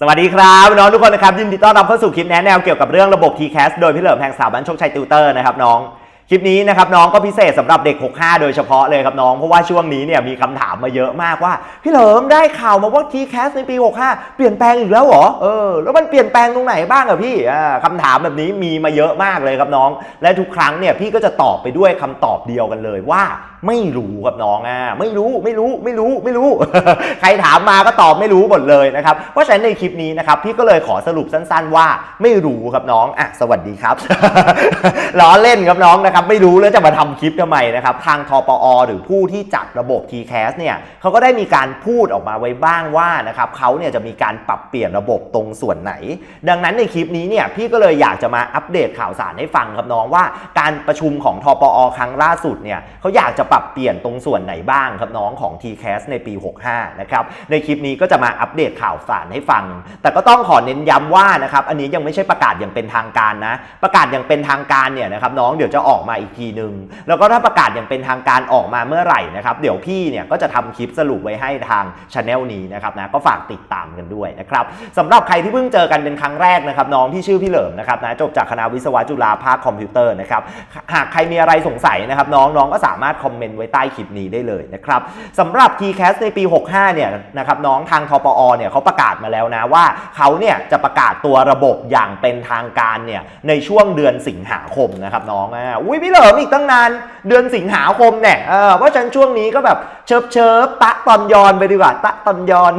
สวัสดีครับน้องทุกคนนะครับยินดีต้อนรับเข้าสู่คลิปแนะแนวเกี่ยวกับเรื่องระบบ TCAS โดยพี่เหลิมแห่งสถาบันโชคชัยติวเตอร์นะครับน้อง คลิปนี้นะครับน้องก็พิเศษสำหรับเด็ก 65 โดยเฉพาะเลยครับน้อง เพราะว่าช่วงนี้เนี่ยมีคำถามมาเยอะมากว่า พี่เหลิมได้ข่าวมาว่า TCAS ในปี 65 เปลี่ยนแปลงอีกแล้วเหรอเออแล้วมันเปลี่ยนแปลงตรงไหนบ้างอะพี่อ่าคำถามแบบนี้มีมาเยอะมากเลยครับน้อง และทุกครั้งเนี่ยพี่ก็จะตอบไปด้วยคำตอบเดียวกันเลยว่าไม่รู้ครับน้องอะไม่รู้ไม่รู้ไม่รู้ไม่รู้ ใครถามมาก็ตอบไม่รู้หมดเลยนะครับเพราะฉะนั้นในคลิปนี้นะครับพี่ก็เลยขอสรุปสั้น ๆ ว่าไม่รู้ครับน้องอะสวัสดีครับล้อเล่นครับน้องนะครับไม่รู้แล้วจะมาทำคลิปทำไมนะครับทางทปอ หรือผู้ที่จัดระบบ TCAS เนี่ยเขาก็ได้มีการพูดออกมาไว้บ้างว่านะครับเขาเนี่ยจะมีการปรับเปลี่ยนระบบตรงส่วนไหน ดังนั้นในคลิปนี้เนี่ยพี่ก็เลยอยากจะมาอัปเดตข่าวสารให้ฟังครับน้องว่า การประชุมของทปอ ครั้งล่าสุดเนี่ยเขาอยากจะปรับเปลี่ยนตรงส่วนไหนบ้างครับน้องของ TCAS ในปี 65 นะครับในคลิปนี้ก็จะมาอัปเดตข่าวสารให้ฟัง แต่ก็ต้องขอเน้นย้ำว่านะครับอันนี้ยังไม่ใช่ประกาศอย่างเป็นทางการนะ ประกาศอย่างเป็นทางการเนี่ยนะครับน้องเดี๋ยวจะออกมาอีกทีนึงแล้วก็ถ้าประกาศอย่างเป็นทางการออกมาเมื่อไหร่นะครับเดี๋ยวพี่เนี่ยก็จะทำคลิปสรุปไว้ให้ทางช anel นี้นะครับนะก็ฝากติดตามกันด้วยนะครับสำหรับใครที่เพิ่งเจอกันเป็นครั้งแรกนะครับน้องที่ชื่อพี่เหลิมนะครับนะจบจากคณะวิศวะจุฬาภาคคอมพิวเตอร์นะครับหากใครมีอะไรสงสัยนะครับน้องน้องก็สามารถคอมเมนต์ไว้ใต้คลิปนี้ได้เลยนะครับสำหรับ TCAS ในปี 65 เนี่ยนะครับน้องทางทปอเนี่ยเขาประกาศมาแล้วนะว่าเขาเนี่ยจะประกาศตัวระบบอย่างเป็นทางการเนี่ยในช่วงเดือนสิงหาคมนะครับน้องอ่าอุ้ยพี่เหลิมอีกตั้งนานเดือนสิงหาคมเนี่ยเออเพราะฉะนั้นช่วงนี้ก็แบบเชิบเชิบตะตอนยอนไปดีกว่า ตะตอนยอน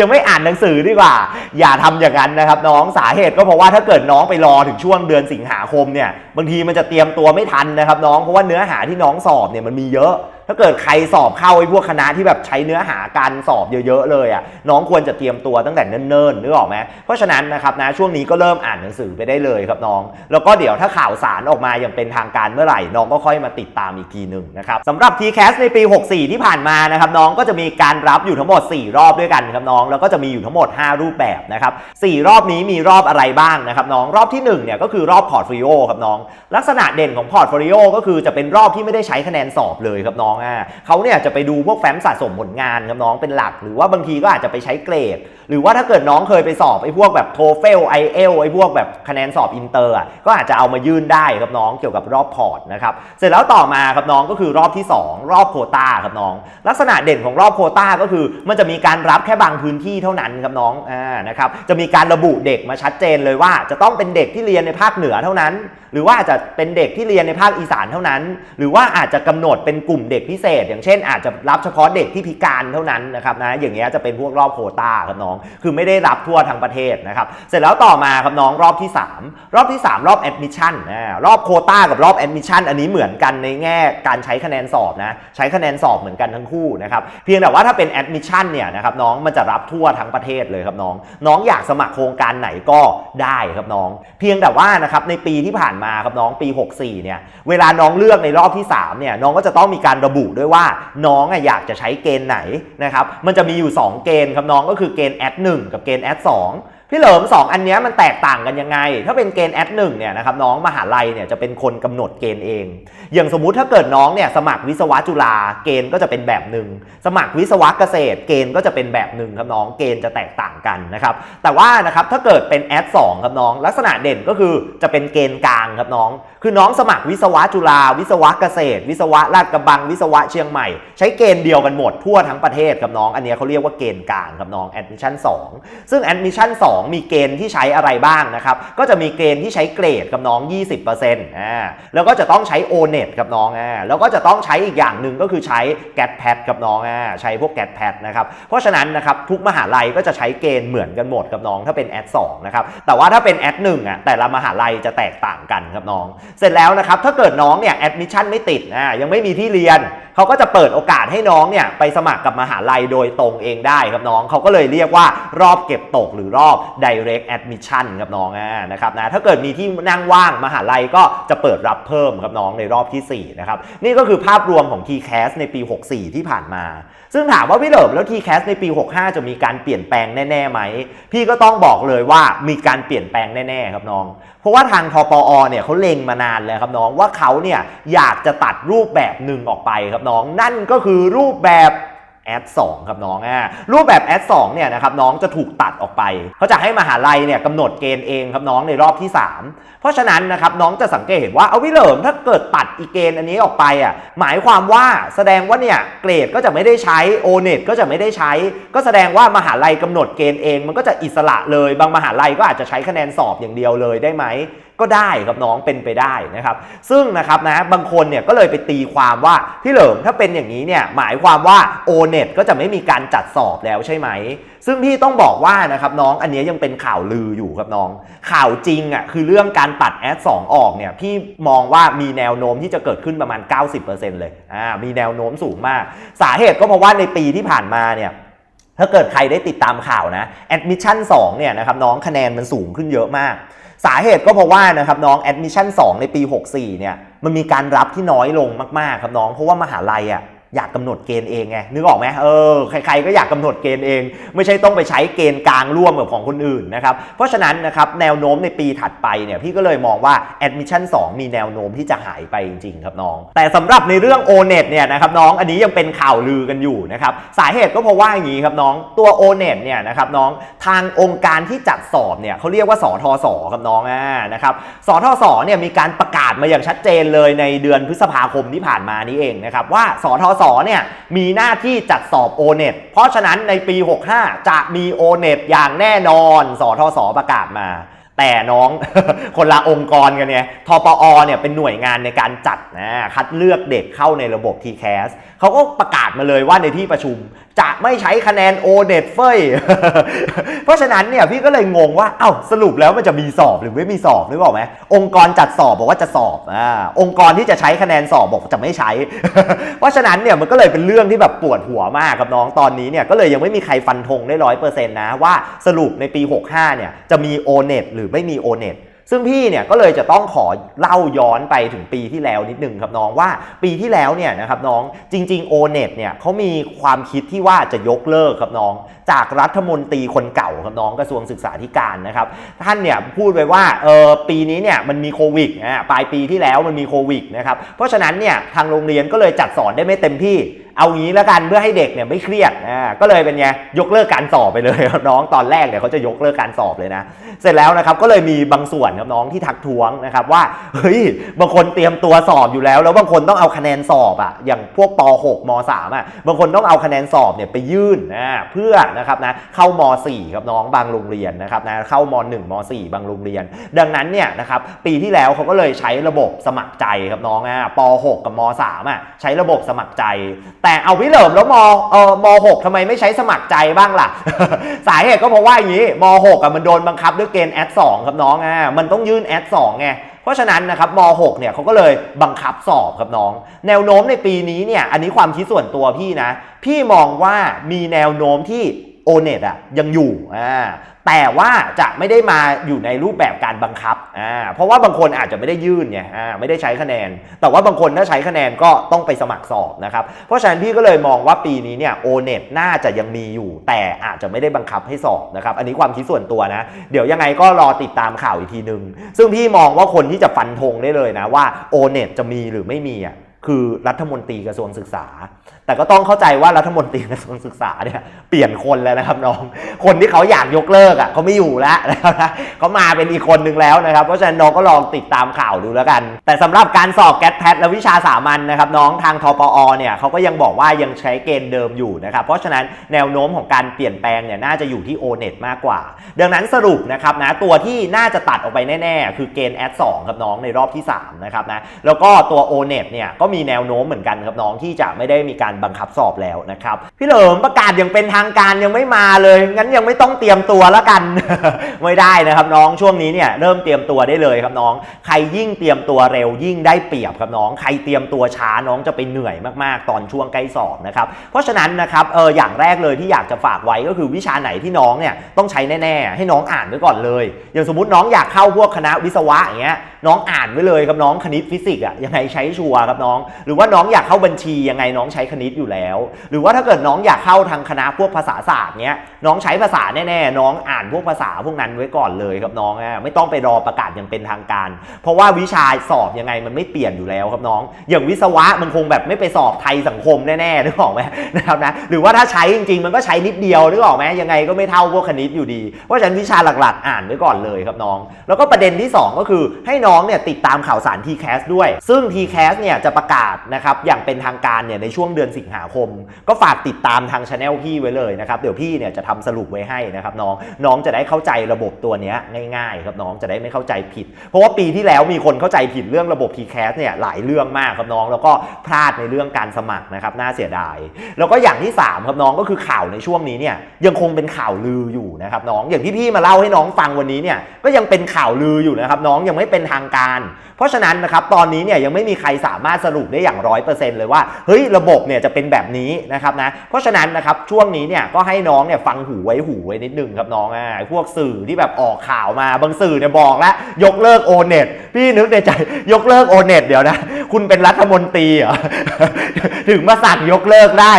ยังไม่อ่านหนังสือดีกว่า อย่าทำอย่างนั้นนะครับน้องสาเหตุก็เพราะว่าถ้าเกิดน้องไปรอถึงช่วงเดือนสิงหาคมเนี่ยบางทีมันจะเตรียมตัวไม่ทันนะครับน้องเพราะว่าเนื้อหาที่น้องสอบเนี่ยมันมีเยอะ ถ้าเกิดใครสอบเข้าไอ้พวกคณะที่แบบใช้เนื้อหาการสอบเยอะๆเลยอะน้องควรจะเตรียมตัวตั้งแต่เนิ่นๆนึกออกไหมเพราะฉะนั้นนะครับนะช่วงนี้ก็เริ่มอ่านหนังสือไปได้เลยครับน้อง แล้วก็เดี๋ยวถ้าข่าวสารออกมาอย่างเป็นทางการเมื่อไหร่น้องก็ค่อยมาติดตามอีกทีหนึ่งนะครับสำหรับ TCAS ในปี 64 ที่ผ่านมานะครับน้องก็จะมีการรับอยู่ทั้งหมด 4 รอบด้วยกันครับน้อง แล้วก็จะมีอยู่ทั้งหมด 5 รูปแบบนะครับ4รอบนี้มีรอบอะไรบ้างนะครับน้องรอบที่1เนี่ยก็คือรอบพอร์ตโฟลิโอครับน้อง ลักษณะเด่นของพอร์ตโฟลิโอก็คือจะเป็นรอบที่ไม่ได้ใช้คะแนนสอบเลยครับน้องอ่าเขาเนี่ยจะไปดูพวกแฟ้มสะสมผลงานครับน้องเป็นหลัก หรือว่าบางทีก็อาจจะไปใช้เกรด หรือว่าถ้าเกิดน้องเคยไปสอบไอ้พวกแบบโทเฟลไอเอลไอ้พวกแบบคะแนนสอบอินเตอร์อะก็อาจจะเอามายื่นได้ครับน้องเกี่ยวกับรอบพอร์ตนะครับเสร็จแล้วต่อมาครับน้องก็คือรอบที่ 2 รอบโคต้าครับน้อง ลักษณะเด่นของรอบโคต้าก็คือ มันจะมีการรับแค่บางพื้นที่เท่านั้นครับน้องอ่านะครับจะมีการระบุเด็กมาชัดเจนเลยว่าจะต้องเป็นเด็กที่เรียนในภาคเหนือเท่านั้นหรือว่าอาจจะเป็นเด็กที่เรียนในภาคอีสานเท่านั้น หรือว่าอาจจะกำหนดเป็นกลุ่มเด็กพิเศษ อย่างเช่น อาจจะรับเฉพาะเด็กที่พิการเท่านั้นนะครับนะอย่างเงี้ยจะเป็นพวกรอบโคต้าครับน้อง คือไม่ได้รับทั่วทั้งประเทศนะครับเสร็จแล้วต่อมาครับน้องรอบที่ 3 รอบที่ 3 รอบแอดมิชชั่นรอบโคต้ากับรอบแอดมิชชั่นอันนี้เหมือนกันในแง่การใช้คะแนนสอบนะใช้คะแนนสอบเหมือนกันทั้งคู่นะครับเพียงแต่ว่าถ้าเป็นแอดมิชชั่นเนี่ยนะครับน้องมันจะรับทั่วทั้งประเทศเลยครับน้อง น้องอยากสมัครโครงการไหนก็ได้ครับน้อง เพียงแต่ว่านะครับในปีที่ผ่านมาครับน้องปี 64 เนี่ย เวลาน้องเลือกในรอบที่ 3 เนี่ย น้องก็จะต้องมีการระบุด้วยว่าน้องอยากจะใช้เกณฑ์ไหนนะครับ มันจะมีอยู่ 2 เกณฑ์ครับน้องก็คือเกณฑ์แอด1กับเกณฑ์แอด2 พี่เหลิม2 อันนี้มันแตกต่างกันยังไง ถ้าเป็นเกณฑ์แอดหนึ่งเนี่ยนะครับน้องมหาลัยเนี่ยจะเป็นคนกำหนดเกณฑ์เอง อย่างสมมุติถ้าเกิดน้องเนี่ยสมัครวิศวะจุฬาเกณฑ์ก็จะเป็นแบบหนึ่งสมัครวิศวะเกษตร เกณฑ์ก็จะเป็นแบบหนึ่งครับน้องเกณฑ์จะแตกต่างกันนะครับแต่ว่านะครับถ้าเกิดเป็นแอดสองครับน้อง ลักษณะเด่นก็คือจะเป็นเกณฑ์กลางครับน้อง คือน้องสมัครวิศวะจุฬาวิศวะเกษตร วิศวะลาดกระบังวิศวะเชียงใหม่ ใช้เกณฑ์เดียวกันหมดทั่วทั้งประเทศครับน้อง อันนี้เขาเรียกว่าเกณฑ์กลางครับน้อง admission 2ซึ่ง admission 2มีเกณฑ์ที่ใช้อะไรบ้างนะครับ ก็จะมีเกณฑ์ที่ใช้เกรดกับน้อง 20%อ่าแล้วก็จะต้องใช้ o n e t กับน้องอ่าแล้วก็จะต้องใช้อีกอย่างหนึ่งก็คือใช้ GAT p a d กับน้องอ่าใช้พวก GAT p a d นะครับ เพราะฉะนั้นนะครับทุกมหาลัยก็จะใช้เกณฑ์เหมือนกันหมดกับน้องถ้าเป็น a d 2นะครับแต่ว่าถ้าเป็น a d 1อะแต่ละมหาลัยจะแตกต่างกันครับน้อง เสร็จแล้วนะครับถ้าเกิดน้องเนี่ย admission ไม่ติดอ่ายังไม่มีที่เรียน เขาก็จะเปิดโอกาสให้น้องเนี่ยไปสมัครกับมหาลัยโดยตรงเองได้ครับน้อง เขาก็เลยเรียกว่ารอบเก็บตกหรือรอบ direct admission ครับน้องนะครับนะถ้าเกิดมีที่นั่งว่างมหาลัยก็จะเปิดรับเพิ่มครับน้องในรอบทีสี่4นะครับนี่ก็คือภาพรวมของ TCAS ในปี 64 ที่ผ่านมาซึ่งถามว่าพี่เหลิมแล้วทีแคสในปี 65 จะมีการเปลี่ยนแปลงแน่ๆไหม พี่ก็ต้องบอกเลยว่ามีการเปลี่ยนแปลงแน่ๆครับน้อง เพราะว่าทางทปอเนี่ยเขาเล็งมานานแล้วครับน้องว่าเขาเนี่ยอยากจะตัดรูปแบบหนึ่งออกไปครับน้อง นั่นก็คือรูปแบบ แอด2ครับน้องอ่ารูปแบบแอด2เนี่ยนะครับน้องจะถูกตัดออกไปเขาจะให้มหาลัยเนี่ยกำหนดเกณฑ์เองครับน้องในรอบที่ 3 เพราะฉะนั้นนะครับน้องจะสังเกตเห็นว่าเอาวิเหลิมถ้าเกิดตัดอีเกณฑ์อันนี้ออกไปอะหมายความว่าแสดงว่าเนี่ยเกรดก็จะไม่ได้ใช้โอเน็ตก็จะไม่ได้ใช้ ก็แสดงว่ามหาลัยกำหนดเกณฑ์เอง มันก็จะอิสระเลย บางมหาลัยก็อาจจะใช้คะแนนสอบอย่างเดียวเลยได้ไหม ก็ได้ครับน้องเป็นไปได้นะครับ ซึ่งนะครับนะบางคนเนี่ยก็เลยไปตีความว่าพี่เหลิมถ้าเป็นอย่างนี้เนี่ยหมายความว่า o n e t ก็จะไม่มีการจัดสอบแล้วใช่ไหม ซึ่งพี่ต้องบอกว่านะครับน้องอันนี้ยังเป็นข่าวลืออยู่ครับน้อง ข่าวจริงอะคือเรื่องการตัดแอด2ออกเนี่ยพี่มองว่ามีแนวโน้มที่จะเกิดขึ้นประมาณ 90%เลยอ่ามีแนวโน้มสูงมาก สาเหตุก็เพราะว่าในปีที่ผ่านมาเนี่ย ถ้าเกิดใครได้ติดตามข่าวนะแอดมิชชั่น2เนี่ยนะครับน้องคะแนนมันสูงขึ้นเยอะมาก สาเหตุก็เพราะว่านะครับน้องแอดมิชชั่น2ในปี 64เนี่ยมันมีการรับที่น้อยลงมากๆครับน้องเพราะว่ามหาลัยอะ อยากกำหนดเกณฑ์เองไงนึกออกไหมเออใครๆก็อยากกำหนดเกณฑ์เอง ไม่ใช่ต้องไปใช้เกณฑ์กลางร่วมกับของคนอื่นนะครับเพราะฉะนั้นนะครับแนวโน้มในปีถัดไปเนี่ยพี่ก็เลยมองว่า admission 2 มีแนวโน้มที่จะหายไปจริงๆครับน้อง แต่สำหรับในเรื่อง o n e t เนี่ยนะครับน้องอันนี้ยังเป็นข่าวลือกันอยู่นะครับสาเหตุก็เพราะว่าอย่างนี้ครับน้องตัว o n e t เนี่ยนะครับน้องทางองค์การที่จัดสอบเนี่ยเขาเรียกว่าสทศครับน้องอ่านะครับสทศเนี่ยมีการประกาศมาอย่างชัดเจนเลยในเดือนพฤษภาคมที่ผ่านมานี้เองนะครับว่าสทศเนี่ยมีหน้าที่จัดสอบ o n e t เพราะฉะนั้นในปี 65 จะมี o n e t อย่างแน่นอน สทศประกาศมา แต่น้อง คนละองค์กรกันเนี่ยทปอเนี่ยเป็นหน่วยงานในการจัดนะคัดเลือกเด็กเข้าในระบบ TCAS เขาก็ประกาศมาเลยว่าในที่ประชุม จะไม่ใช้คะแนน o n e t เฟยเพราะฉะนั้นเนี่ยพี่ก็เลยงงว่าเอ้าสรุปแล้วมันจะมีสอบหรือไม่มีสอบนึกออกไหมองค์กรจัดสอบบอกว่าจะสอบอ่าองค์กรที่จะใช้คะแนนสอบบอกจะไม่ใช้ เพราะฉะนั้นเนี่ยมันก็เลยเป็นเรื่องที่แบบปวดหัวมากครับน้องตอนนี้เนี่ยก็เลยยังไม่มีใครฟันธงได้ร้อยเปอร์เซ็นต์นะว่าสรุปในปี 65เนี่ยจะมี o n e t หรือไม่มี o n e t ซึ่งพี่เนี่ยก็เลยจะต้องขอเล่าย้อนไปถึงปีที่แล้วนิดนึงครับน้องว่าปีที่แล้วเนี่ยนะครับน้องจริง ๆ o n e t เนี่ยเขามีความคิดที่ว่าจะยกเลิกครับน้อง จากรัฐมนตรีคนเก่าครับน้องกระทรวงศึกษาธิการนะครับท่านเนี่ยพูดไว้ว่าเออปีนี้เนี่ยมันมีโควิดอ่าปลายปีที่แล้วมันมีโควิดนะครับเพราะฉะนั้นเนี่ยทางโรงเรียนก็เลยจัดสอนได้ไม่เต็มที่ เอางี้แล้วกันเพื่อให้เด็กเนี่ยไม่เครียดอ่าก็เลยเป็นไงยกเลิกการสอบไปเลยครับน้องตอนแรกเนี่ยเขาจะยกเลิกการสอบเลยนะ เสร็จแล้วนะครับก็เลยมีบางส่วนครับน้องที่ทักท้วงนะครับว่าเฮ้ยบางคนเตรียมตัวสอบอยู่แล้ว แล้วบางคนต้องเอาคะแนนสอบอะอย่างพวกป .6 ม .3 อะบางคนต้องเอาคะแนนสอบเนี่ยไปยื่นนะเพื่อนะครับนะเข้าม .4 ครับน้องบางโรงเรียนนะครับนะเข้าม .1 ม .4 บางโรงเรียน ดังนั้นเนี่ยนะครับปีที่แล้วเขาก็เลยใช้ระบบสมัครใจครับน้องอะป .6 กับม .3 อะใช้ระบบสมัครใจแแต่เอาวิเหลิมแล้วมเอ่อม .6 ทำไมไม่ใช้สมัครใจบ้างล่ะ สาเหตุก็เพราะว่าอย่างนี้ม .6 อะมันโดนบังคับด้วยเกณฑ์แอดสองครับน้องอะมันต้องยื่นแอดสองไงเพราะฉะนั้นนะครับม .6 เนี่ยเขาก็เลยบังคับสอบครับน้อง แนวโน้มในปีนี้เนี่ยอันนี้ความคิดส่วนตัวพี่นะ พี่มองว่ามีแนวโน้มที่ o n e t อะยังอยู่อ่าแต่ว่าจะไม่ได้มาอยู่ในรูปแบบการบังคับอ่าเพราะว่าบางคนอาจจะไม่ได้ยื่นไงอ่าไม่ได้ใช้คะแนน แต่ว่าบางคนถ้าใช้คะแนนก็ต้องไปสมัครสอบนะครับ เพราะฉะนั้นพี่ก็เลยมองว่าปีนี้เนี่ย o n e t น่าจะยังมีอยู่ แต่อาจจะไม่ได้บังคับให้สอบนะครับ อันนี้ความคิดส่วนตัวนะ เดี๋ยวยังไงก็รอติดตามข่าวอีกทีนึง ซึ่งพี่มองว่าคนที่จะฟันธงได้เลยนะว่า o n e t จะมีหรือไม่มีอะ คือรัฐมนตรีกระทรวงศึกษา แต่ก็ต้องเข้าใจว่ารัฐมนตรีกระทรวงศึกษาเนี่ยเปลี่ยนคนแล้วนะครับน้อง คนที่เขาอยากยกเลิกอะเขาไม่อยู่แล้วนะครับเขามาเป็นอีกคนนึงแล้วนะครับ เพราะฉะนั้นน้องก็ลองติดตามข่าวดูแล้วกัน แต่สำหรับการสอบแกดแพทและวิชาสามัญนะครับน้องทางทปอเนี่ยเขาก็ยังบอกว่ายังใช้เกณฑ์เดิมอยู่นะครับ เพราะฉะนั้นแนวโน้มของการเปลี่ยนแปลงเนี่ยน่าจะอยู่ที่ o n e t มากกว่า ดังนั้นสรุปนะครับนะตัวที่น่าจะตัดออกไปแน่ ๆ คือเกณฑ์แอด2ครับน้องในรอบที่3นะครับนะแล้วก็ตัว o n e t เนี่ยก็มีแนวโน้มเหมือนกันครับน้องที่จะไม่ได้มีการบังคับสอบแล้วนะครับพี่เหลิมประกาศยังเป็นทางการยังไม่มาเลย งั้นยังไม่ต้องเตรียมตัวแล้วกัน ไม่ได้นะครับน้องช่วงนี้เนี่ยเริ่มเตรียมตัวได้เลยครับน้อง ใครยิ่งเตรียมตัวเร็วยิ่งได้เปรียบครับน้องใครเตรียมตัวช้าน้องจะไปเหนื่อยมากๆ ตอนช่วงใกล้สอบนะครับเพราะฉะนั้นนะครับเอออย่างแรกเลยที่อยากจะฝากไว้ก็คือวิชาไหนที่น้องเนี่ยต้องใช้แน่ๆ ให้น้องอ่านไว้ก่อนเลย อย่างสมมติน้องอยากเข้าพวกคณะวิศวะอย่างเงี้ยน้องอ่านไว้เลยครับน้องคณิตฟิสิกส์อะยังไงใช้ชัวร์ครับน้องหรือว่าน้องอยากเข้าบัญชียังไงน้องใช้คณิตอยู่แล้ว หรือว่าถ้าเกิดน้องอยากเข้าทางคณะพวกภาษาศาสตร์เนี้ยน้องใช้ภาษาแน่ๆน้องอ่านพวกภาษาพวกนั้นไว้ก่อนเลยครับน้องอะไม่ต้องไปรอประกาศย่างเป็นทางการ เพราะว่าวิชาสอบยังไงมันไม่เปลี่ยนอยู่แล้วครับน้อง อย่างวิศวะมันคงแบบไม่ไปสอบไทยสังคมแน่ๆนึกออกไหมนะครับนะหรือว่าถ้าใช้จริงๆ มันก็ใช้นิดเดียวนึกออกไหมยังไงก็ไม่เท่าพวกคณิตอยู่ดีเพราะฉะนั้นวิชาหลักๆ อ่านไว้ก่อนเลยครับน้อง แล้วก็ประเด็นที่ 2 ก็คือให้น้องเนี่ยติดตามข่าวสาร TCAS ด้วย ซึ่ง TCAS เนี่ยจะประกาศนะครับอย่างเป็นทางการเนี่ยในช่วงเดือนสิงหาคม ก็ฝากติดตามทางช anel พี่ไว้เลยนะครับเดี๋ยวพี่เนี่ยจะทำสรุปไว้ให้นะครับน้องน้องจะได้เข้าใจระบบตัวนี้ง่ายๆครับน้องจะได้ไม่เข้าใจผิด เพราะว่าปีที่แล้วมีคนเข้าใจผิดเรื่องระบบ TCAS เนี่ยหลายเรื่องมากครับน้อง แล้วก็พลาดในเรื่องการสมัครนะครับน่าเสียดาย แล้วก็อย่างที่3ครับน้องก็คือข่าวในช่วงนี้เนี่ยยังคงเป็นข่าวลืออยู่นะครับน้องอย่างที่พี่มาเล่าให้น้องฟังวันนี้เนี่ยก็ยังเป็นข่าวลืออยู่นะครับน้องยังไม่เป็นทางการ เพราะฉะนั้นนะครับตอนนี้เนี่ยยังไม่มีใครสามารถสรุปได้อย่างร้อยเปอร์เซ็นต์เลยว่าเฮ้ยระบบเนี่ยจะเป็นแบบนี้นะครับนะเพราะฉะนั้นนะครับช่วงนี้เนี่ยก็ให้น้องเนี่ยฟังหูไว้หูไว้นิดนึงครับน้องอะพวกสื่อที่แบบออกข่าวมาบางสื่อเนี่ยบอกแล้วยกเลิกโอเน็ตพี่นึกในใจยกเลิกโอเน็ตเดี๋ยวนะ คุณเป็นรัฐมนตรีเหรอถึงมาสั่งยกเลิกได้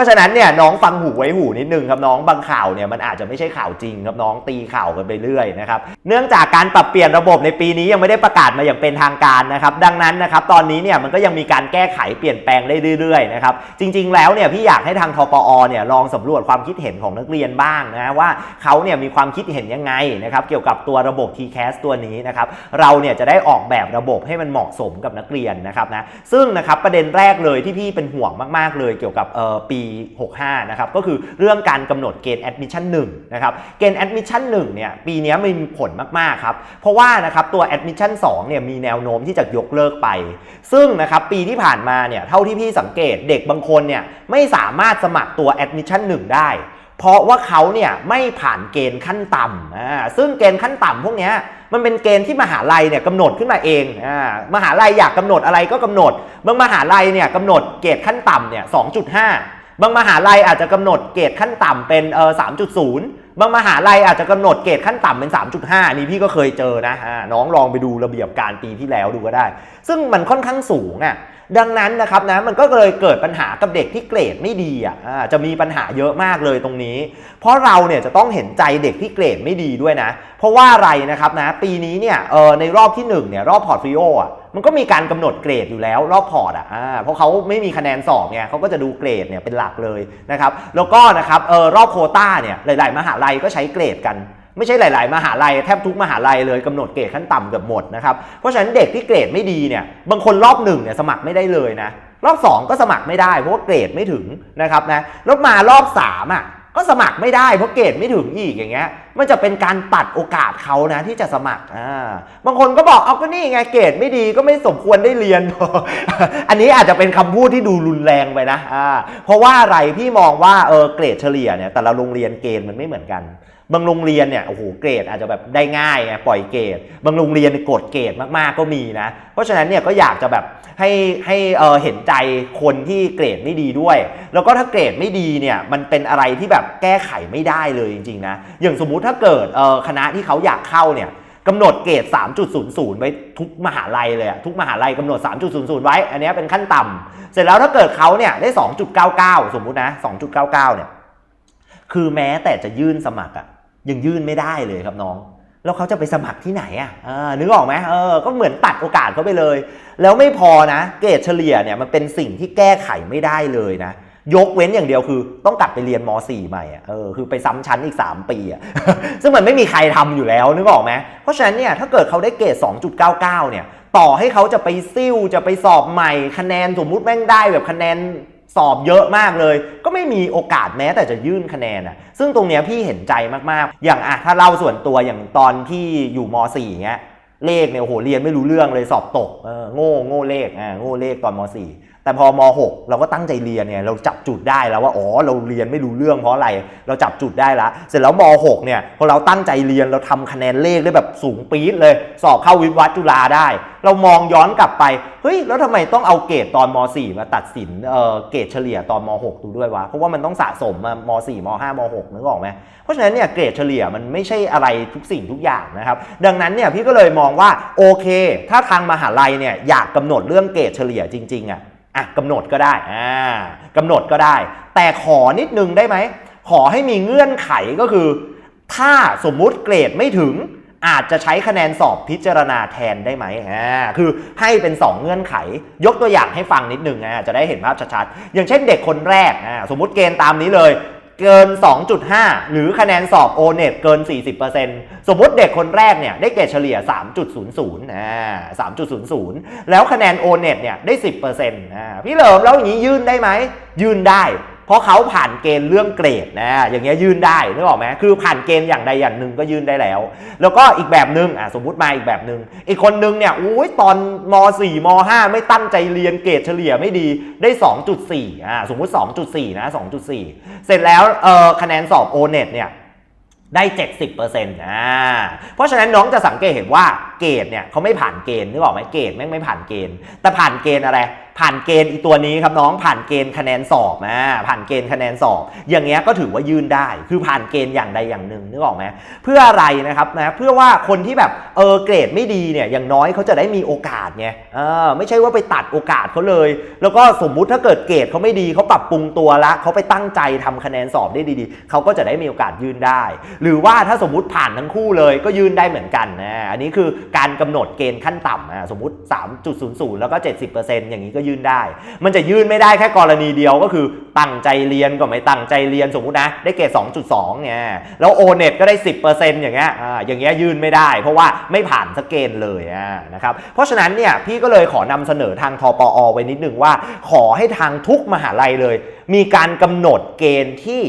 ราะฉะนั้นเนี่ยน้องฟังหูไว้หูนิดนึงครับน้องบางข่าวเนี่ยมันอาจจะไม่ใช่ข่าวจริงครับน้องตีข่าวกันไปเรื่อยนะครับเนื่องจากการปรับเปลี่ยนระบบในปีนี้ยังไม่ได้ประกาศมาอย่างเป็นทางการนะครับดังนั้นนะครับตอนนี้เนี่ยมันก็ยังมีการแก้ไขเปลี่ยนแปลงได้เรื่อยๆนะครับจริง ๆ แล้วเนี่ยพี่อยากให้ทางทปอเนี่ยลองสำรวจความคิดเห็นของนักเรียนบ้างนะว่าเขาเนี่ยมีความคิดเห็นยังไงนะครับเกี่ยวกับตัวระบบ TCAS ตัวนี้นะครับเราเนี่ยจะได้ออกแบบระบบให้มันเหมาะสมกับนักเรียนนะครับนะซึ่งนะครับประเด็นแรกเลยที่พี่เป็นห่วงมากๆเลยเกี่ยวกับเออปี65 นะครับ ก็คือเรื่องการกำหนดเกณฑ์ admission 1นะครับ เกณฑ์ admission 1เนี่ยปีนี้มีผลมากๆครับ เพราะว่านะครับตัว admission 2เนี่ยมีแนวโน้มที่จะยกเลิกไป ซึ่งนะครับปีที่ผ่านมาเนี่ยเท่าที่พี่สังเกตเด็กบางคนเนี่ยไม่สามารถสมัครตัว admission 1ได้ เพราะว่าเขาเนี่ยไม่ผ่านเกณฑ์ขั้นต่ำอ่าซึ่งเกณฑ์ขั้นต่ำพวกนี้มันเป็นเกณฑ์ที่มหาลัยเนี่ยกำหนดขึ้นมาเองอ่ามหาลัยอยากกำหนดอะไรก็กำหนดบางมหาลัยเนี่ยกำหนดเกรดขั้นต่ำเนี่ย2.5 บางมหาลัยอาจจะกำหนดเกรดขั้นต่ำเป็นเออสามจุดศูนย์บางมหาลัยอาจจะกำหนดเกรดขั้นต่ำเป็น 3.5อันนี่พี่ก็เคยเจอนะฮะน้องลองไปดูระเบียบการปีที่แล้วดูก็ได้ ซึ่งมันค่อนข้างสูงอะ ดังนั้นนะครับนะมันก็เลยเกิดปัญหากับเด็กที่เกรดไม่ดีอะจะมีปัญหาเยอะมากเลยตรงนี้ เพราะเราเนี่ยจะต้องเห็นใจเด็กที่เกรดไม่ดีด้วยนะ เพราะว่าอะไรนะครับนะปีนี้เนี่ยเออในรอบที่1เนี่ยรอบพอร์ตฟิโออะมันก็มีการกำหนดเกรดอยู่แล้วรอบพอร์ตอะเพราะเขาไม่มีคะแนนสอบเนี่ยเขาก็จะดูเกรดเนี่ยเป็นหลักเลยนะครับแล้วก็นะครับเออรอบโคต้าเนี่ยหลาย ๆ มหาลัยก็ใช้เกรดกัน ไม่ใช่หลาย ๆ มหาลัยแทบทุกมหาลัยเลยกำหนดเกรดขั้นต่ำเกือบหมดนะครับเพราะฉะนั้นเด็กที่เกรดไม่ดีเนี่ยบางคนรอบหนึ่งเนี่ยสมัครไม่ได้เลยนะรอบ 2 ก็สมัครไม่ได้เพราะว่าเกรดไม่ถึงนะครับนะแล้วมารอบ3อะก็สมัครไม่ได้เพราะเกรดไม่ถึงอีกอย่างเงี้ยมันจะเป็นการตัดโอกาสเขานะที่จะสมัครอ่าบางคนก็บอกเอาก็นี่ไงเกรดไม่ดีก็ไม่สมควรได้เรียน อันนี้อาจจะเป็นคำพูดที่ดูรุนแรงไปนะอ่าเพราะว่าอะไรพี่มองว่าเออเกรดเฉลี่ยเนี่ยแต่ละโรงเรียนเกณฑ์มันไม่เหมือนกัน บางโรงเรียนเนี่ยโอ้โหเกรดอาจจะแบบได้ง่ายไงปล่อยเกรด บางโรงเรียนกดเกรดมากๆก็มีนะ เพราะฉะนั้นเนี่ยก็อยากจะแบบให้ให้เออเห็นใจคนที่เกรดไม่ดีด้วย แล้วก็ถ้าเกรดไม่ดีเนี่ยมันเป็นอะไรที่แบบแก้ไขไม่ได้เลยจริงๆนะอย่างสมมุติถ้าเกิดเออคณะที่เขาอยากเข้าเนี่ยกำหนดเกรด 3.00 ไว้ทุกมหาลัยเลยทุกมหาลัยกำหนด 3.00 ไว้ อันนี้เป็นขั้นต่ำเสร็จแล้วถ้าเกิดเขาเนี่ยได้ 2.99 สมมุตินะ 2.99 เนี่ย คือแม้แต่จะยื่นสมัครอะ ยังยื่นไม่ได้เลยครับน้อง แล้วเขาจะไปสมัครที่ไหนอะเออนึกออกไหมเออก็เหมือนตัดโอกาสเขาไปเลย แล้วไม่พอนะเกรดเฉลี่ยเนี่ยมันเป็นสิ่งที่แก้ไขไม่ได้เลยนะยกเว้นอย่างเดียวคือต้องกลับไปเรียนม .4 ใหม่อะเออคือไปซ้ำชั้นอีก 3 ปีอะซึ่งมันไม่มีใครทำอยู่แล้วนึกออกไหมเพราะฉะนั้นเนี่ยถ้าเกิดเขาได้เกรด 2.99 เนี่ย ต่อให้เขาจะไปซิ่วจะไปสอบใหม่ คะแนนสมมุติแม่งได้แบบคะแนน สอบเยอะมากเลย ก็ไม่มีโอกาสแม้แต่จะยื่นคะแนนอะซึ่งตรงเนี้ยพี่เห็นใจมากๆ อย่างอะถ้าเล่าส่วนตัวอย่างตอนที่อยู่ม .4 เงี้ยเลขเนี่ยโอ้โหเรียนไม่รู้เรื่องเลยสอบตกเออโง่โง่เลขอ่าโง่เลขตอนม .4 แต่พอม .6 เราก็ตั้งใจเรียนเนี่ยเราจับจุดได้แล้วว่าอ๋อเราเรียนไม่รู้เรื่องเพราะอะไร เราจับจุดได้ละเสร็จแล้วม .6 เนี่ยพอเราตั้งใจเรียนเราทำคะแนนเลขได้แบบสูงปี๊ดเลย สอบเข้าวิทย์วัดจุฬาได้ เรามองย้อนกลับไปเฮ้ยแล้วทำไมต้องเอาเกรดตอนม .4 มาตัดสินเอ่อเกรดเฉลี่ยตอนม .6 ดูด้วยวะเพราะว่ามันต้องสะสมมาม .4 ม .5 ม .6 นึกออกไหมเพราะฉะนั้นเนี่ยเกรดเฉลี่ยมันไม่ใช่อะไรทุกสิ่งทุกอย่างนะครับดังนั้นเนี่ยพี่ก็เลยมองว่าโอเค ถ้าทางมหาลัยเนี่ยอยากกำหนดเรื่องเกรดเฉลี่ยจริงๆอะ อะกำหนดก็ได้อ่ากำหนดก็ได้ แต่ขอนิดนึงได้ไหม ขอให้มีเงื่อนไขก็คือ ถ้าสมมุติเกรดไม่ถึงอาจจะใช้คะแนนสอบพิจารณาแทนได้ไหมอ่าคือให้เป็น 2 เงื่อนไข ยกตัวอย่างให้ฟังนิดนึงอ่าจะได้เห็นภาพชัดๆ อย่างเช่นเด็กคนแรกอ่าสมมุติเกณฑ์ตามนี้เลย เกิน 2.5 หรือคะแนนสอบ o n e t เกิน 40%สมมติเด็กคนแรกเนี่ยได้เกรดเฉลี่ย 3.00อ่า3.00 แล้วคะแนน o n e t เนี่ยได้ 10%อ่าพี่เหลิมแล้วอย่างนี้ยื่นได้ไหม ยื่นได้ เพราะเขาผ่านเกณฑ์เรื่องเกรดนะอย่างเงี้ยยื่นได้นึกออกไหมคือผ่านเกณฑ์อย่างใดอย่างหนึ่งก็ยื่นได้แล้ว แล้วก็อีกแบบหนึ่งอะสมมติมาอีกแบบหนึ่งอีกคนนึงเนี่ยอุ้ยตอนม .4 ม .5 ไม่ตั้งใจเรียนเกรดเฉลี่ยไม่ดีได้ 2.4อ่าสมมุติ 2.4 นะ 2.4 เสร็จแล้วเออคะแนนสอบ o n e t เนี่ยได้ 70%อ่า เพราะฉะนั้นน้องจะสังเกตเห็นว่าเกรดเนี่ยเขาไม่ผ่านเกณฑ์นึกออกไหมเกรดแม่งไม่ผ่านเกณฑ์ แต่ผ่านเกณฑ์อะไร ผ่านเกณฑ์อีตัวนี้ครับน้องผ่านเกณฑ์คะแนนสอบนะผ่านเกณฑ์คะแนนสอบ อย่างเงี้ยก็ถือว่ายื่นได้ คือผ่านเกณฑ์อย่างใดอย่างหนึ่งนึกออกไหมเพื่ออะไรนะครับนะเพื่อว่าคนที่แบบเออเกรดไม่ดีเนี่ยอย่างน้อยเขาจะได้มีโอกาสไงเออไม่ใช่ว่าไปตัดโอกาสเขาเลย แล้วก็สมมุติถ้าเกิดเกรดเขาไม่ดีเขาปรับปรุงตัวละเขาไปตั้งใจทำคะแนนสอบได้ดีๆเขาก็จะได้มีโอกาสยื่นได้ หรือว่าถ้าสมมติผ่านทั้งคู่เลยก็ยื่นได้เหมือนกันนะอันนี้คือการกำหนดเกณฑ์ขั้นต่ำนะสมมติ 3.00 แล้วก็ 70%อย่างนี้ก็ยนได้ มันจะยื่นไม่ได้แค่กรณีเดียวก็คือตั้งใจเรียนก็ไม่ตั้งใจเรียนสมมตินะ ได้เกรด2.2 เนี่ย แล้วโอเน็ตก็ได้ 10%อย่างเงี้ยอ่าอย่างเงี้ยยื่นไม่ได้ เพราะว่าไม่ผ่านสเกณฑ์เลยนะครับเพราะฉะนั้นเนี่ยพี่ก็เลยขอนำเสนอทางทปอไว้นิดนึงว่า ขอให้ทางทุกมหาลัยเลย มีการกำหนดเกณฑ์ที่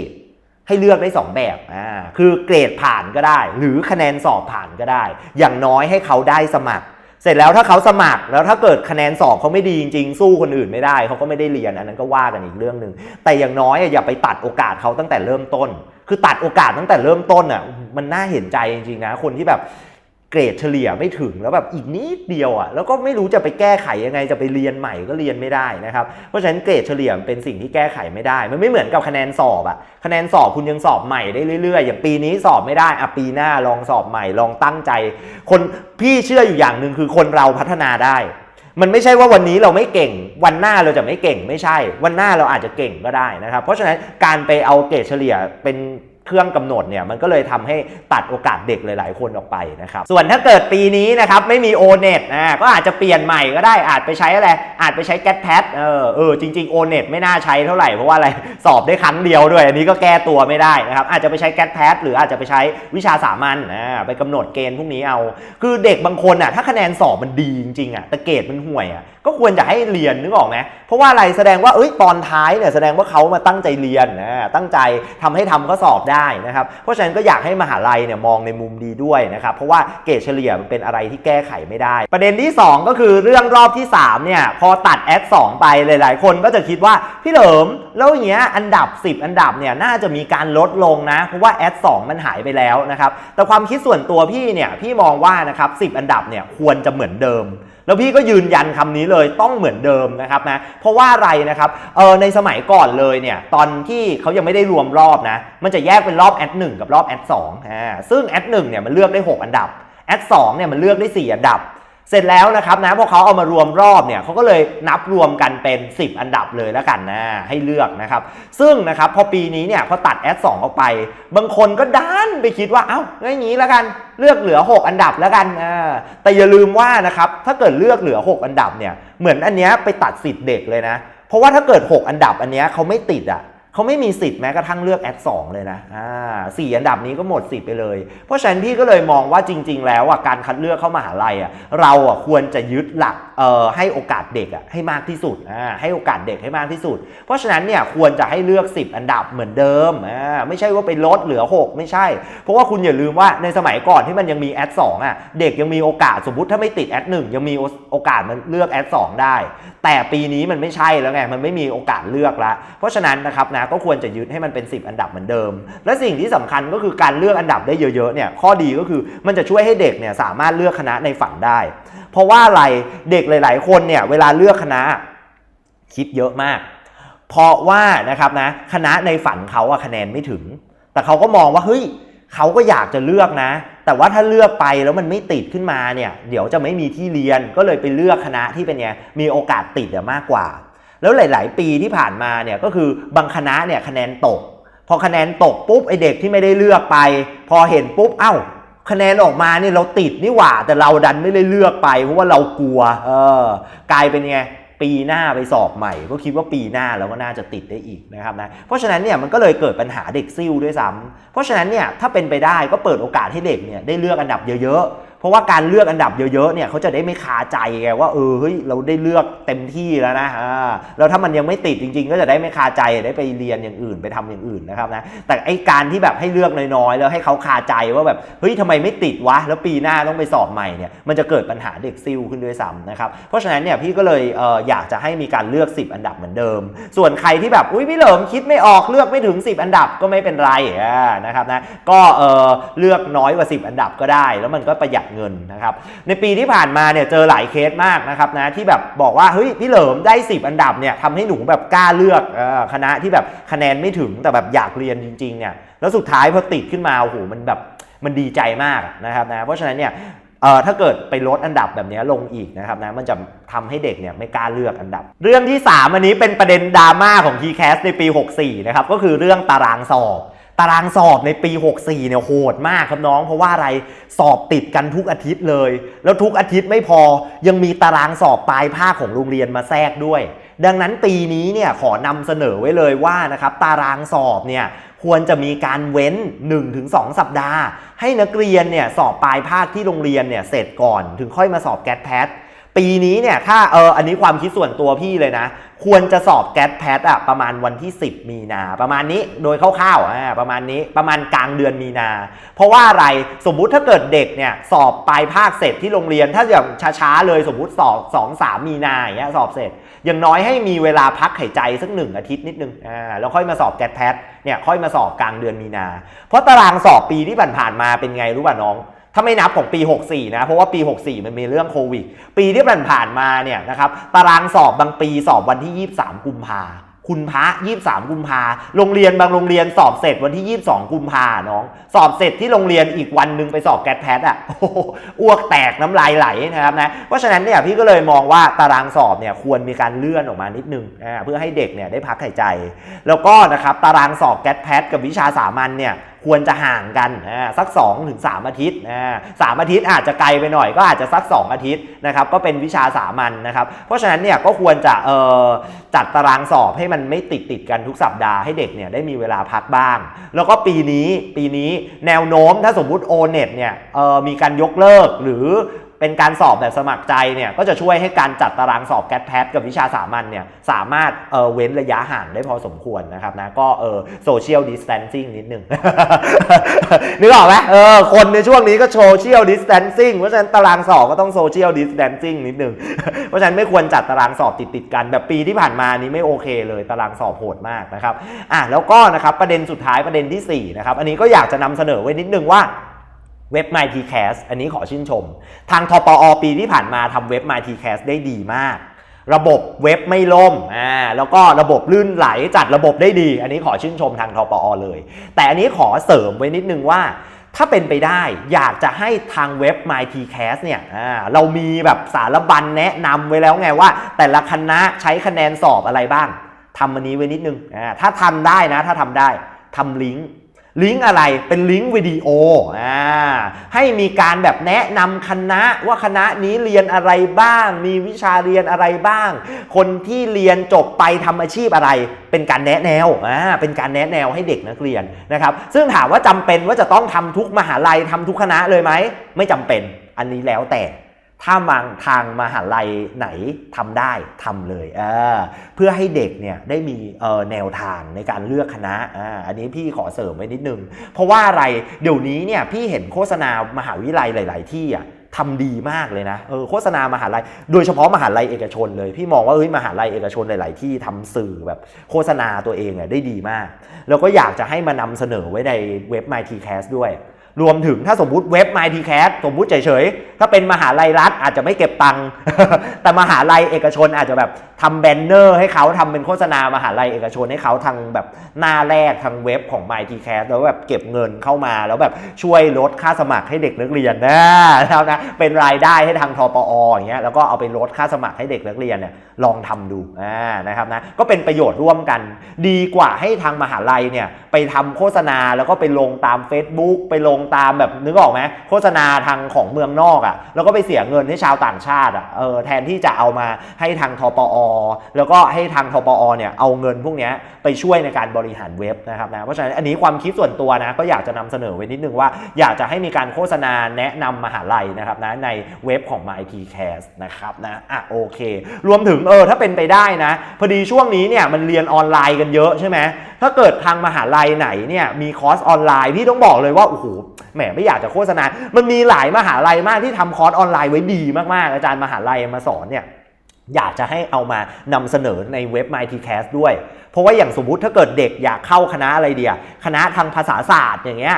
ให้เลือกได้ 2 แบบ อ่า คือเกรดผ่านก็ได้ หรือคะแนนสอบผ่านก็ได้ อย่างน้อยให้เขาได้สมัคร เสร็จแล้วถ้าเขาสมัครแล้วถ้าเกิดคะแนนสอบเขาไม่ดีจริงๆ สู้คนอื่นไม่ได้เขาก็ไม่ได้เรียนอันนั้นก็ว่ากันอีกเรื่องหนึ่งแต่อย่างน้อยอะอย่าไปตัดโอกาสเขาตั้งแต่เริ่มต้น คือตัดโอกาสตั้งแต่เริ่มต้นอะมันน่าเห็นใจจริงๆนะคนที่แบบ เกรดเฉลี่ยไม่ถึงแล้วแบบอีกนิดเดียวอะแล้วก็ไม่รู้จะไปแก้ไขยังไงจะไปเรียนใหม่ก็เรียนไม่ได้นะครับเพราะฉะนั้นเกรดเฉลี่ยเป็นสิ่งที่แก้ไขไม่ได้ มันไม่เหมือนกับคะแนนสอบอะคะแนนสอบคุณยังสอบใหม่ได้เรื่อยๆ อย่างปีนี้สอบไม่ได้อะปีหน้าลองสอบใหม่ลองตั้งใจ คนพี่เชื่ออยู่อย่างหนึ่งคือคนเราพัฒนาได้มันไม่ใช่ว่าวันนี้เราไม่เก่ง วันหน้าเราจะไม่เก่งไม่ใช่ วันหน้าเราอาจจะเก่งก็ได้นะครับ เพราะฉะนั้นการไปเอาเกรดเฉลี่ยเป็น เครื่องกำหนดเนี่ยมันก็เลยทำให้ตัดโอกาสเด็กหลาย ๆ คนออกไปนะครับส่วนถ้าเกิดปีนี้นะครับไม่มีโอเน็ตอ่าก็อาจจะเปลี่ยนใหม่ก็ได้อาจไปใช้อะไรอาจไปใช้แก๊สแพดเออเออจริงๆโอเน็ตไม่น่าใช้เท่าไหร่เพราะว่าอะไรสอบได้ครั้งเดียวด้วย อันนี้ก็แก้ตัวไม่ได้นะครับอาจจะไปใช้แก๊สแพดหรืออาจจะไปใช้วิชาสามัญอ่าไปกำหนดเกณฑ์พวกนี้เอา คือเด็กบางคนอะถ้าคะแนนสอบมันดีจริงๆอะแต่เกรดมันห่วยอะก็ควรจะให้เรียนนึกออกไหมเพราะว่าอะไรแสดงว่าเอ้ยตอนท้ายเนี่ยแสดงว่าเขามาตั้งใจเรียนนะตั้งใจทำให้ทำข้อสอบได้นะครับ เพราะฉะนั้นก็อยากให้มหาลัยเนี่ยมองในมุมดีด้วยนะครับ เพราะว่าเกรดเฉลี่ยมันเป็นอะไรที่แก้ไขไม่ได้ ประเด็นที่ 2 ก็คือเรื่องรอบที่3เนี่ยพอตัดแอด2ไปหลาย ๆ คนก็จะคิดว่าพี่เหลิมแล้วอย่างเงี้ยอันดับ 10 อันดับเนี่ยน่าจะมีการลดลงนะ เพราะว่าแอด2มันหายไปแล้วนะครับแต่ความคิดส่วนตัวพี่เนี่ยพี่มองว่านะครับ10 อันดับเนี่ยควรจะเหมือนเดิม แล้วพี่ก็ยืนยันคำนี้เลยต้องเหมือนเดิมนะครับนะเพราะว่าอะไรนะครับเออในสมัยก่อนเลยเนี่ยตอนที่เขายังไม่ได้รวมรอบนะมันจะแยกเป็นรอบแอด1กับรอบแอดสอ่าซึ่งแอด1เนี่ยมันเลือกได้ 6 อันดับแอด2เนี่ยมันเลือกได้ 4 อันดับ เสร็จแล้วนะครับนะพอเขาเอามารวมรอบเนี่ยเขาก็เลยนับรวมกันเป็น 10 อันดับเลยแล้วกันนะให้เลือกนะครับ ซึ่งนะครับพอปีนี้เนี่ยพอตัดแอด2ออกไป บางคนก็ดันไปคิดว่าเอ้างั้นอย่างนี้แล้วกันเลือกเหลือ 6 อันดับแล้วกันอ่าแต่อย่าลืมว่านะครับถ้าเกิดเลือกเหลือ 6 อันดับเนี่ยเหมือนอันเนี้ยไปตัดสิทธิ์เด็กเลยนะ เพราะว่าถ้าเกิด 6 อันดับอันเนี้ยเขาไม่ติดอะ เขาไม่มีสิทธิ์แม้กระทั่งเลือกแอดสองเลยนะอ่าสี่อันดับนี้ก็หมดสิทธิ์ไปเลย เพราะฉะนั้นพี่ก็เลยมองว่าจริง ๆ แล้วอะการคัดเลือกเข้ามหาลัยอะเราอะควรจะยึดหลักเอ่อให้โอกาสเด็กอะให้มากที่สุดอ่าให้โอกาสเด็กให้มากที่สุด เพราะฉะนั้นเนี่ยควรจะให้เลือก 10 อันดับเหมือนเดิมอ่าไม่ใช่ว่าไปลดเหลือ 6 ไม่ใช่ เพราะว่าคุณอย่าลืมว่าในสมัยก่อนที่มันยังมีแอดสองอะเด็กยังมีโอกาสสมมติถ้าไม่ติดแอดหนึ่งยังมีโอกาสมันเลือกแอดสองได้ แต่ปีนี้มันไม่ใช่แล้วไงมันไม่มีโอกาสเลือกละเพราะฉะนั้นนะครับนะก็ควรจะยึดให้มันเป็น 10 อันดับเหมือนเดิม และสิ่งที่สำคัญก็คือการเลือกอันดับได้เยอะๆเนี่ยข้อดีก็คือมันจะช่วยให้เด็กเนี่ยสามารถเลือกคณะในฝันได้ เพราะว่าอะไรเด็กหลาย ๆ คนเนี่ยเวลาเลือกคณะคิดเยอะมาก เพราะว่านะครับนะคณะในฝันเขาอะคะแนนไม่ถึง แต่เขาก็มองว่าเฮ้ยเขาก็อยากจะเลือกนะ แต่ว่าถ้าเลือกไปแล้วมันไม่ติดขึ้นมาเนี่ย เดี๋ยวจะไม่มีที่เรียนก็เลยไปเลือกคณะที่เป็นไงมีโอกาสติดอะมากกว่า แล้วหลาย ๆ ปีที่ผ่านมาเนี่ยก็คือบางคณะเนี่ยคะแนนตก พอคะแนนตกปุ๊บไอเด็กที่ไม่ได้เลือกไป พอเห็นปุ๊บเอ้า คะแนนออกมาเนี่ยเราติดนี่หว่าแต่เราดันไม่ได้เลือกไป เพราะว่าเรากลัวเออกลายเป็นไงปีหน้าไปสอบใหม่ ก็คิดว่าปีหน้าเราก็น่าจะติดได้อีกนะครับนะเพราะฉะนั้นเนี่ยมันก็เลยเกิดปัญหาเด็กซิ่วด้วยซ้ำเพราะฉะนั้นเนี่ยถ้าเป็นไปได้ก็เปิดโอกาสให้เด็กเนี่ยได้เลือกอันดับเยอะๆ เพราะว่าการเลือกอันดับเยอะๆเนี่ยเขาจะได้ไม่คาใจไงว่าเออเฮ้ยเราได้เลือกเต็มที่แล้วนะอ่าแล้วถ้ามันยังไม่ติดจริง ๆ ก็จะได้ไม่คาใจได้ไปเรียนอย่างอื่นไปทำอย่างอื่นนะครับนะแต่ไอการที่แบบให้เลือกน้อยๆแล้วให้เขาคาใจว่าแบบเฮ้ยทำไมไม่ติดวะแล้วปีหน้าต้องไปสอบใหม่เนี่ยมันจะเกิดปัญหาเด็กซิ่วขึ้นด้วยซ้ำนะครับเพราะฉะนั้นเนี่ยพี่ก็เลยเอออยากจะให้มีการเลือก 10 อันดับเหมือนเดิม ส่วนใครที่แบบอุ้ยพี่เหลิมคิดไม่ออกเลือกไม่ถึง 10 อันดับก็ไม่เป็นไรนะครับนะก็เออเลือกน้อยกว่า 10 อันดับก็ได้ แล้วมันก็ประหยัดเงินนะครับในปีที่ผ่านมาเนี่ยเจอหลายเคสมากนะครับนะที่แบบบอกว่าเฮ้ยพี่เหลิมได้ 10 อันดับเนี่ยทำให้หนูแบบกล้าเลือกคณะที่แบบคะแนนไม่ถึงแต่แบบอยากเรียนจริงๆเนี่ยแล้วสุดท้ายพอติดขึ้นมาโอ้โหมันแบบมันดีใจมากนะครับนะเพราะฉะนั้นเนี่ยเอ่อถ้าเกิดไปลดอันดับแบบนี้ลงอีกนะครับนะมันจะทำให้เด็กเนี่ยไม่กล้าเลือกอันดับ เรื่องที่ 3 อันนี้เป็นประเด็นดราม่าของ t c a s ในปี 64 นะครับก็คือเรื่องตารางสอบ ตารางสอบในปี 64 เนี่ยโหดมากครับน้อง เพราะว่าอะไรสอบติดกันทุกอาทิตย์เลย แล้วทุกอาทิตย์ไม่พอยังมีตารางสอบปลายภาคของโรงเรียนมาแทรกด้วย ดังนั้นปีนี้เนี่ยขอนำเสนอไว้เลยว่านะครับตารางสอบเนี่ยควรจะมีการเว้น 1-2 สัปดาห์ ให้นักเรียนเนี่ยสอบปลายภาคที่โรงเรียนเนี่ยเสร็จก่อน ถึงค่อยมาสอบแกดแพท ปีนี้เนี่ยถ้าเอออันนี้ความคิดส่วนตัวพี่เลยนะ ควรจะสอบแกดแพทอะประมาณวันที่ 10 มีนา ประมาณนี้โดยคร่าวๆอ่าประมาณนี้ประมาณกลางเดือนมีนา เพราะว่าอะไรสมมุติถ้าเกิดเด็กเนี่ยสอบปลายภาคเสร็จที่โรงเรียน ถ้าอย่างช้าๆเลยสมมุติสอบสองสามมีนาอย่างเงี้ยสอบเสร็จอย่างน้อยให้มีเวลาพักหายใจสักหนึ่งอาทิตย์นิดนึงอ่าแล้วค่อยมาสอบแกดแพทเนี่ยค่อยมาสอบกลางเดือนมีนา เพราะตารางสอบปีที่ผ่านๆมาเป็นไงรู้ป่ะน้อง ถ้าไม่นับของปี 64 นะ เพราะว่าปี 64 มันมีเรื่องโควิด ปีที่ผ่านๆมาเนี่ยนะครับ ตารางสอบบางปีสอบวันที่ 23 กุมภาคุณพระ23 กุมภาโรงเรียนบางโรงเรียนสอบเสร็จวันที่ 22 กุมภาน้อง สอบเสร็จที่โรงเรียนอีกวันหนึ่งไปสอบแกดแพทอะอ้วกแตกน้ำลายไหลนะครับนะ เพราะฉะนั้นเนี่ยพี่ก็เลยมองว่าตารางสอบเนี่ยควรมีการเลื่อนออกมานิดนึงเพื่อให้เด็กเนี่ยได้พักหายใจ แล้วก็นะครับตารางสอบแกดแพทกับวิชาสามัญเนี่ย ควรจะห่างกันอ่าสัก2ถึง3อาทิตย์สามอาทิตย์อาจจะไกลไปหน่อยก็อาจจะสัก 2 อาทิตย์นะครับก็เป็นวิชาสามัญนะครับ เพราะฉะนั้นเนี่ยก็ควรจะเอ่อจัดตารางสอบให้มันไม่ติดติดกันทุกสัปดาห์ให้เด็กเนี่ยได้มีเวลาพักบ้าง แล้วก็ปีนี้ปีนี้แนวโน้มถ้าสมมุติโอเน็ตเนี่ยเอ่อมีการยกเลิกหรือ เป็นการสอบแบบสมัครใจเนี่ยก็จะช่วยให้การจัดตารางสอบแกดแพทกับวิชาสามัญเนี่ยสามารถเอ่อเว้นระยะห่างได้พอสมควรนะครับนะก็เออโซเชียลดิส a ทนซิ่งนิดนึงนึกออกไหมเออคนในช่วงนี้ก็โซเชียลดิส a ทนซิ่งเพราะฉะนั้นตารางสอบก็ต้องโซเชียลดิส a ทนซิ่งนิดนึงเพราะฉะนั้นไม่ควรจัดตารางสอบติดติดกันแบบปีที่ผ่านมานี้ไม่โอเคเลยตารางสอบโหดมากนะครับอะแล้วก็นะครับประเด็นสุดท้ายประเด็นที่สี่นะครับอันนี้ก็อยากจะนำเสนอไว้นิดนึงว่า เว็บ MyTCast อันนี้ขอชื่นชม ทางทปอปีที่ผ่านมาทำเว็บ MyTCast ได้ดีมาก ระบบเว็บไม่ล่มอ่าแล้วก็ระบบลื่นไหลจัดระบบได้ดี อันนี้ขอชื่นชมทางทปอเลย แต่อันนี้ขอเสริมไว้นิดนึงว่า ถ้าเป็นไปได้อยากจะให้ทางเว็บ MyTCast เนี่ยอ่าเรามีแบบสารบัญแนะนำไว้แล้วไงว่า แต่ละคณะใช้คะแนนสอบอะไรบ้างทำอันนี้ไว้นิดนึงอ่าถ้าทำได้นะ ถ้าทำได้ทำลิงก์ ลิงก์อะไรเป็นลิงก์วิดีโออ่าให้มีการแบบแนะนำคณะว่าคณะนี้เรียนอะไรบ้าง มีวิชาเรียนอะไรบ้าง คนที่เรียนจบไปทำอาชีพอะไร เป็นการแนะแนวอ่าเป็นการแนะแนวให้เด็กนักเรียนนะครับซึ่งถามว่าจำเป็นว่าจะต้องทำทุกมหาลัยทำทุกคณะเลยไหมไม่จำเป็นอันนี้แล้วแต่ ถ้าบางทางมหาลัยไหนทำได้ทำเลยเเพื่อให้เด็กเนี่ยได้มีแนวทางในการเลือกคณะออันนี้พี่ขอเสริมไว้นิดนึง เพราะว่าอะไรเดี๋ยวนี้เนี่ยพี่เห็นโฆษณามหาวิทยาลัยหลาย ๆ ที่อะทำดีมากเลยนะเออโฆษณามหาลัย โดยเฉพาะมหาลัยเอกชนเลย พี่มองว่าเอ้ยมหาลัยเอกชนหลาย ๆ ที่ทำสื่อแบบโฆษณาตัวเองอะได้ดีมาก แล้วก็อยากจะให้มานำเสนอไว้ในเว็บ MyTCast ด้วย รวมถึงถ้าสมมุติเว็บ m y t c a s สมมุติเฉยๆ ถ้าเป็นมหาลัยรัฐอาจจะไม่เก็บตังค์แต่มหาลัยเอกชนอาจจะแบบทำแบนเนอร์ให้เขาทำเป็นโฆษณามหาลัยเอกชนให้เขาทางแบบหน้าแรกทางเว็บของ m y t c a s แล้วแบบเก็บเงินเข้ามาแล้วแบบช่วยลดค่าสมัครให้เด็กนักเรียนนะแล้วนะเป็นรายได้ให้ทางทปออย่างเงี้ยแล้วก็เอาไปลดค่าสมัครให้เด็กนักเรียนเนี่ยลองทำดูอ่านะครับนะก็เป็นประโยชน์ร่วมกัน ดีกว่าให้ทางมหาลัยเนี่ยไปทำโฆษณาแล้วก็ไปลงตาม Facebook ไปลงตามแบบนึกออกไหมโฆษณาทางของเมืองนอกอะ่ะแล้วก็ไปเสียเงินให้ชาวต่างชาติอะ่ะเออแทนที่จะเอามาให้ทางทปอ แล้วก็ให้ทางทปอเนี่ยเอาเงินพวกนี้ไปช่วยในการบริหารเว็บนะครับนะเพราะฉะนั้นอันนี้ความคิดส่วนตัวนะก็อยากจะนำเสนอไว้นิดนึงว่า อยากจะให้มีการโฆษณาแนะนำมหาลัยนะครับนะในเว็บของ MyTCast นะครับนะอะโอเค รวมถึงเออถ้าเป็นไปได้นะ พอดีช่วงนี้เนี่ยมันเรียนออนไลน์กันเยอะใช่ไหม ถ้าเกิดทางมหาลัยไหนเนี่ยมีคอร์สออนไลน์พี่ต้องบอกเลยว่าโอ้โหแหมไม่อยากจะโฆษณา มันมีหลายมหาลัยมากที่ทำคอร์สออนไลน์ไว้ดีมากๆ อาจารย์มหาลัยมาสอนเนี่ยอยากจะให้เอามานำเสนอในเว็บ MyTCast ด้วย เพราะว่าอย่างสมมติถ้าเกิดเด็กอยากเข้าคณะอะไรเดียคณะทางภาษาศาสตร์อย่างเงี้ย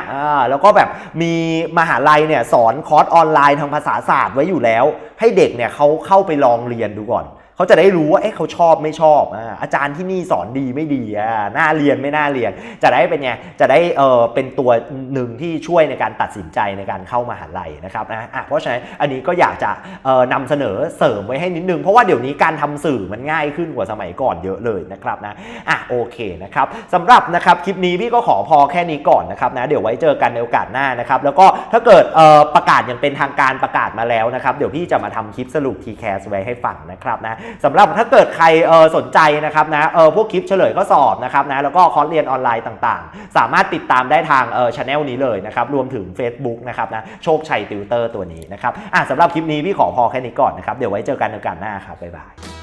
แล้วก็แบบมีมหาลัยเนี่ยสอนคอร์สออนไลน์ทางภาษาศาสตร์ไว้อยู่แล้ว ให้เด็กเนี่ยเขาเข้าไปลองเรียนดูก่อน เขาจะได้รู้ว่าเอ๊ะเขาชอบไม่ชอบอาจารย์ที่นี่สอนดีไม่ดีอ่าน่าเรียนไม่น่าเรียน จะได้เป็นไงจะได้เออเป็นตัวหนึ่งที่ช่วยในการตัดสินใจในการเข้ามหาลัยนะครับนะอะเพราะฉะนั้นอันนี้ก็อยากจะเออนำเสนอเสริมไว้ให้นิดนึง เพราะว่าเดี๋ยวนี้การทำสื่อมันง่ายขึ้นกว่าสมัยก่อนเยอะเลยนะครับนะอะโอเคนะครับสำหรับนะครับคลิปนี้พี่ก็ขอพอแค่นี้ก่อนนะครับนะเดี๋ยวไว้เจอกันในโอกาสหน้านะครับแล้วก็ถ้าเกิดเออประกาศย่างเป็นทางการประกาศมาแล้วนะครับเดี๋ยวพี่จะมาทำคลิปสรุป TCAS ไว้ให้ฟังนะครับนะสำหรับถ้าเกิดใครเออสนใจนะครับนะเออพวกคลิปเฉลยก็สอบนะครับนะแล้วก็คอร์สเรียนออนไลน์ต่างๆ สามารถติดตามได้ทางเออช anel นี้เลยนะครับรวมถึง Facebook นะครับนะโชคชัยติวเตอร์ตัวนี้นะครับอะสำหรับคลิปนี้พี่ขอพอแค่นี้ก่อนนะครับเดี๋ยวไว้เจอกันในโอกาสหน้าครับบ๊ายบาย